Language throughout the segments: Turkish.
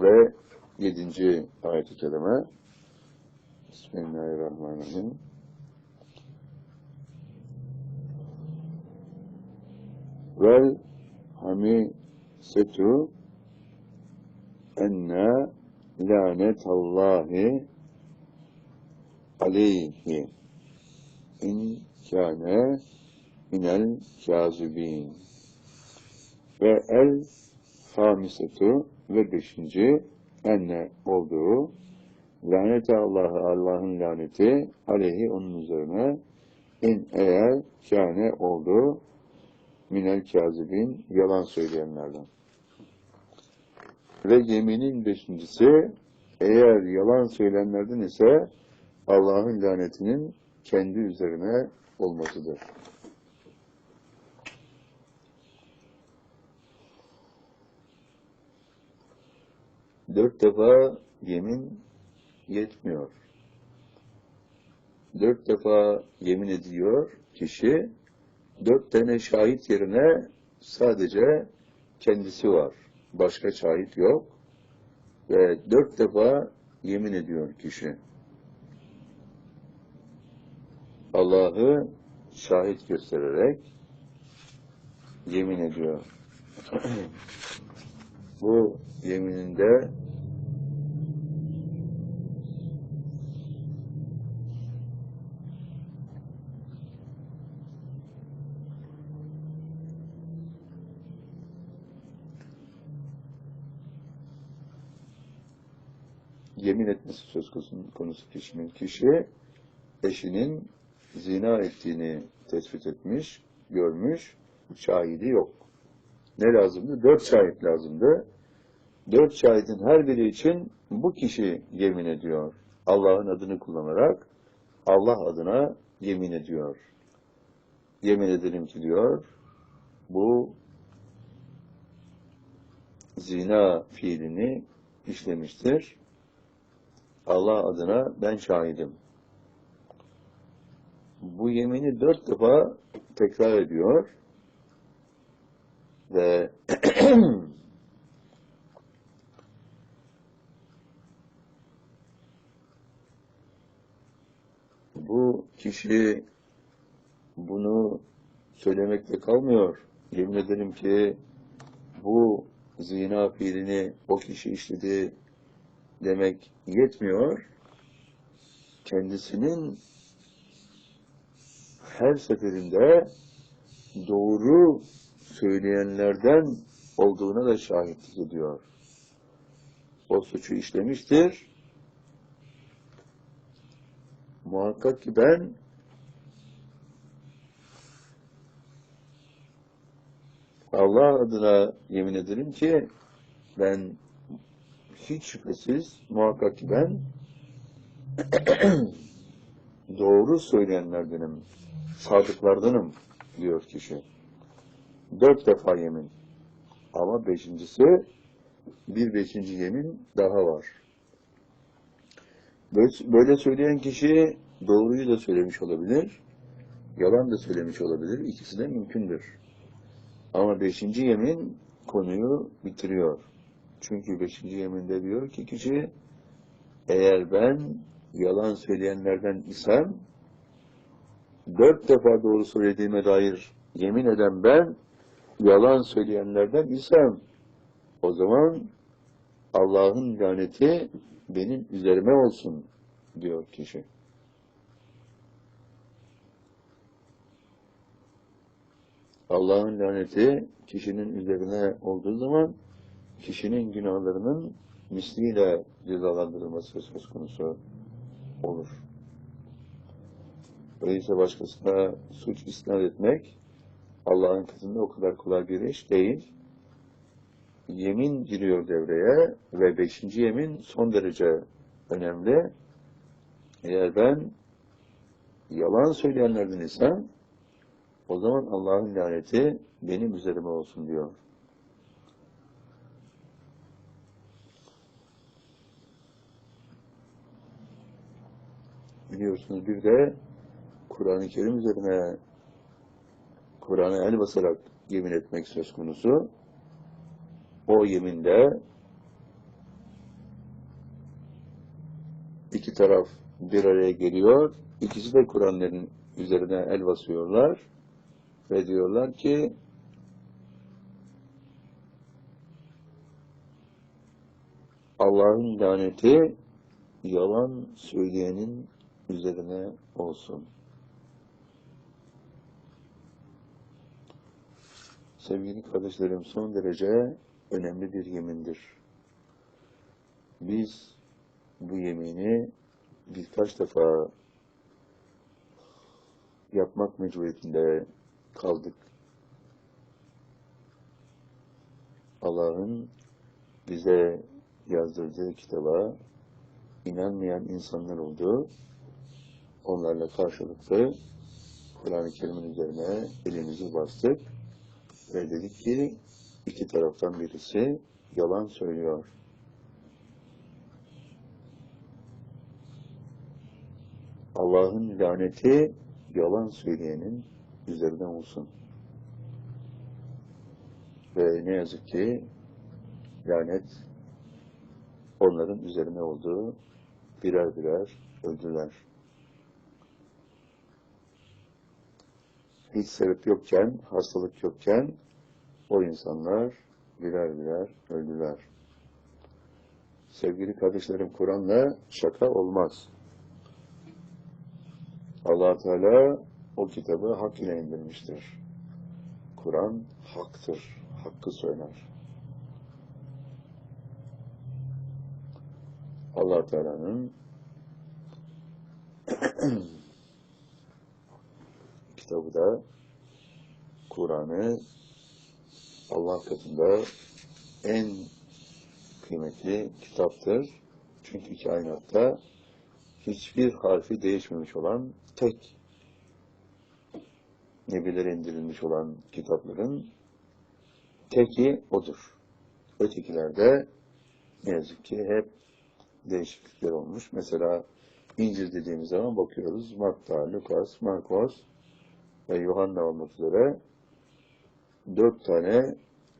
Ve yedinci ayet-i kerime. Bismillahirrahmanirrahim. Vel hamisetu enne lanetallahi aleyhi in kâne minel kâzibîn ve el hamisetu ve beşinci enne olduğu lanet Allah'ı Allah'ın laneti aleyhi onun üzerine in eğer kâne olduğu minel kâzibin yalan söyleyenlerden. Ve yeminin beşincisi eğer yalan söyleyenlerden ise Allah'ın lanetinin kendi üzerine olmasıdır. Dört defa yemin yetmiyor. Dört defa yemin ediyor kişi, dört tane şahit yerine sadece kendisi var. Başka şahit yok. Ve dört defa yemin ediyor kişi. Allah'ı şahit göstererek yemin ediyor. Bu yemininde yemin etmesi söz konusu, kişinin kişi eşinin zina ettiğini tespit etmiş, görmüş, şahidi yok. Ne lazımdı? Dört şahit lazımdı. Dört şahidin her biri için bu kişi yemin ediyor. Allah'ın adını kullanarak Allah adına yemin ediyor. Yemin ederim ki diyor, bu zina fiilini işlemiştir. Allah adına ben şahidim. Bu yemini dört defa tekrar ediyor ve bu kişi bunu söylemekle kalmıyor. Yemin ederim ki bu zina fiilini o kişi işledi demek yetmiyor. Kendisinin her seferinde doğru söyleyenlerden olduğuna da şahitlik ediyor. O suçu işlemiştir. Muhakkak ki ben Allah adına yemin ederim ki ben hiç şüphesiz muhakkak ki ben doğru söyleyenlerdenim, sadıklardanım diyor kişi. Dört defa yemin. Ama beşincisi, bir beşinci yemin daha var. Böyle söyleyen kişi doğruyu da söylemiş olabilir, yalan da söylemiş olabilir. İkisi de mümkündür. Ama beşinci yemin konuyu bitiriyor. Çünkü beşinci yeminde diyor ki kişi, eğer ben yalan söyleyenlerden isem, dört defa doğru söylediğime dair yemin eden ben, yalan söyleyenlerden isem, o zaman Allah'ın laneti benim üzerime olsun diyor kişi. Allah'ın laneti kişinin üzerine olduğu zaman kişinin günahlarının misliyle cezalandırılması söz konusu olur. Öyleyse başkasına suç isnat etmek Allah'ın katında o kadar kolay bir iş değil. Yemin giriyor devreye ve beşinci yemin son derece önemli. Eğer ben yalan söyleyenlerden isem o zaman Allah'ın laneti benim üzerime olsun diyor. Biliyorsunuz bir de Kur'an-ı Kerim üzerine Kur'an'a el basarak yemin etmek söz konusu. O yeminde iki taraf bir araya geliyor. İkisi de Kur'an'ların üzerine el basıyorlar ve diyorlar ki Allah'ın laneti yalan söyleyenin üzerine olsun. Sevgili kardeşlerim son derece önemli bir yemindir. Biz bu yemini birkaç defa yapmak mecburiyetinde kaldık. Allah'ın bize yazdırdığı kitaba inanmayan insanlar oldu. Onlarla karşılıklı Kur'an-ı Kerim'in üzerine elimizi bastık ve dedik ki iki taraftan birisi yalan söylüyor. Allah'ın laneti yalan söyleyenin üzerine olsun. Ve ne yazık ki lanet onların üzerine olduğu birer birer öldüler. Hiç sebep yokken, hastalık yokken o insanlar birer birer öldüler. Sevgili kardeşlerim, Kur'an'la şaka olmaz. allah Teala o kitabı hak ile indirmiştir. Kur'an haktır, hakkı söyler. allah Teala'nın kitabı da Kur'an'ı Allah katında en kıymetli kitaptır. Çünkü kainatta hiçbir harfi değişmemiş olan tek nebilere indirilmiş olan kitapların teki odur. Ötekilerde ne yazık ki hep değişiklikler olmuş. Mesela İncil dediğimiz zaman bakıyoruz. Matta, Lukas, Markos ve Yuhanna olmak üzere dört tane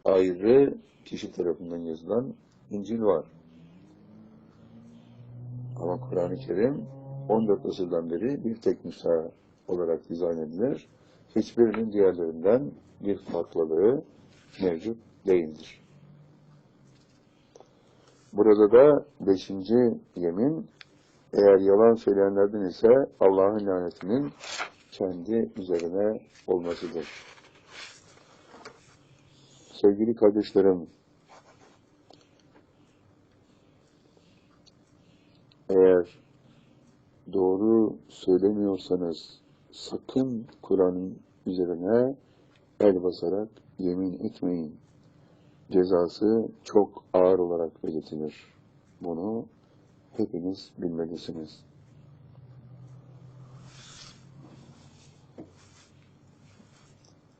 ayrı kişi tarafından yazılan İncil var. Ama Kur'an-ı Kerim 14 asırdan beri bir tek nüsha olarak dizayn edilir. Hiçbirinin diğerlerinden bir farklılığı mevcut değildir. Burada da beşinci yemin, eğer yalan söyleyenlerden ise Allah'ın lanetinin kendi üzerine olmasıdır. Sevgili kardeşlerim, eğer doğru söylemiyorsanız sakın Kur'an'ın üzerine el basarak yemin etmeyin. Cezası çok ağır olarak belirtilir. Bunu hepiniz bilmelisiniz.